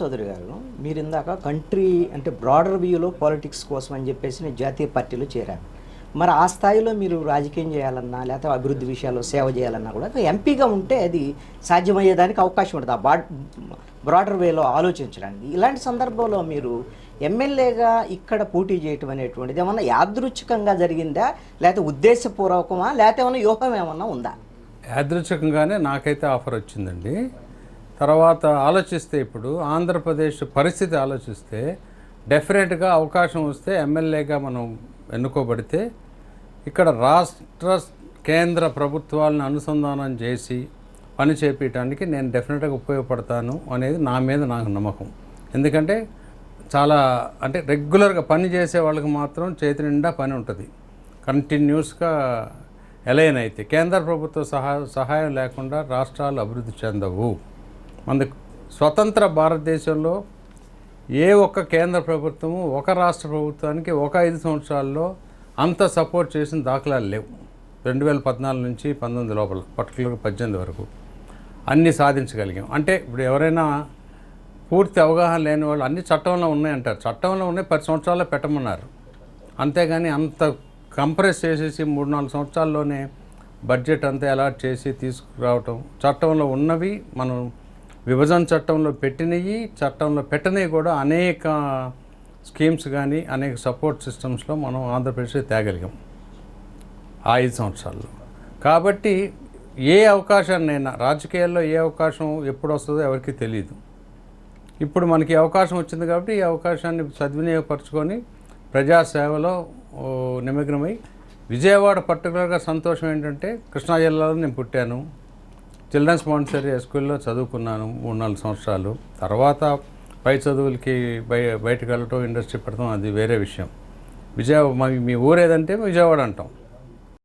చౌదరి గారు మీరు ఇందాక కంట్రీ అంటే బ్రాడర్ వ్యూలో పాలిటిక్స్ కోసం అని చెప్పేసి నేను జాతీయ పార్టీలో చేరాను మరి ఆ స్థాయిలో మీరు రాజకీయం చేయాలన్నా లేకపోతే అభివృద్ధి విషయాల్లో సేవ చేయాలన్నా కూడా ఎంపీగా ఉంటే అది సాధ్యమయ్యేదానికి అవకాశం ఉంటుంది. ఆ బ్రాడర్ వేలో ఆలోచించడానికి. ఇలాంటి సందర్భంలో మీరు ఎమ్మెల్యేగా ఇక్కడ పోటీ చేయటం అనేటువంటిది ఏమన్నా యాదృచ్ఛికంగా జరిగిందా? లేకపోతే ఉద్దేశపూర్వకమా? లేకపోతే ఏమన్నా వ్యూహం ఏమన్నా ఉందా? యాదృచ్ఛికంగానే నాకైతే ఆఫర్ వచ్చిందండి. తర్వాత ఆలోచిస్తే ఇప్పుడు ఆంధ్రప్రదేశ్ పరిస్థితి ఆలోచిస్తే డెఫినెట్గా అవకాశం వస్తే ఎమ్మెల్యేగా మనం ఎన్నుకోబడితే ఇక్కడ రాష్ట్ర కేంద్ర ప్రభుత్వాలను అనుసంధానం చేసి పని చేపించడానికి నేను డెఫినెట్గా ఉపయోగపడతాను అనేది నా మీద నాకు నమ్మకం. ఎందుకంటే చాలా అంటే రెగ్యులర్గా పని చేసే వాళ్ళకి మాత్రం చేతి నిండా పని ఉంటుంది. కంటిన్యూస్గా ఎలైన్ అయితే కేంద్ర ప్రభుత్వ సహా సహాయం లేకుండా రాష్ట్రాలు అభివృద్ధి చెందవు. మన స్వతంత్ర భారతదేశంలో ఏ ఒక్క కేంద్ర ప్రభుత్వము ఒక రాష్ట్ర ప్రభుత్వానికి ఒక ఐదు సంవత్సరాల్లో అంత సపోర్ట్ చేసిన దాఖలాలు లేవు. రెండు వేల పద్నాలుగు నుంచి పంతొమ్మిది లోపల పర్టికులర్గా పద్దెనిమిది వరకు అన్నీ సాధించగలిగాం. అంటే ఇప్పుడు ఎవరైనా పూర్తి అవగాహన లేని వాళ్ళు అన్ని చట్టంలో ఉన్నాయంటారు. చట్టంలో ఉన్నాయి పది సంవత్సరాల్లో పెట్టమన్నారు. అంతేగాని అంత కంప్రెస్ చేసేసి మూడు నాలుగు సంవత్సరాల్లోనే బడ్జెట్ అంతా అలాట్ చేసి తీసుకురావటం చట్టంలో ఉన్నవి మనం విభజన చట్టంలో పెట్టినవి చట్టంలో పెట్టనివి కూడా అనేక స్కీమ్స్ కానీ అనేక సపోర్ట్ సిస్టమ్స్లో మనం ఆంధ్రప్రదేశ్ తేగలిగాం. ఆ ఐదు సంవత్సరాల్లో. కాబట్టి ఏ అవకాశాన్నైనా రాజకీయాల్లో ఏ అవకాశం ఎప్పుడు వస్తుందో ఎవరికీ తెలియదు ఇప్పుడు మనకి అవకాశం వచ్చింది కాబట్టి ఈ అవకాశాన్ని సద్వినియోగపరచుకొని ప్రజాసేవలో నిమగ్నమై విజయవాడ పర్టికులర్గా సంతోషం ఏంటంటే కృష్ణా జిల్లాలో నేను పుట్టాను. చిల్డ్రన్స్ మాంటిసరీ స్కూల్లో చదువుకున్నాను మూడు నాలుగు సంవత్సరాలు. తర్వాత పై చదువులకి బయ బయటకు వెళ్ళటం ఇండస్ట్రీ పెడతాం అది వేరే విషయం. విజయ మీ ఊరు ఏదంటే విజయవాడ అంటాం.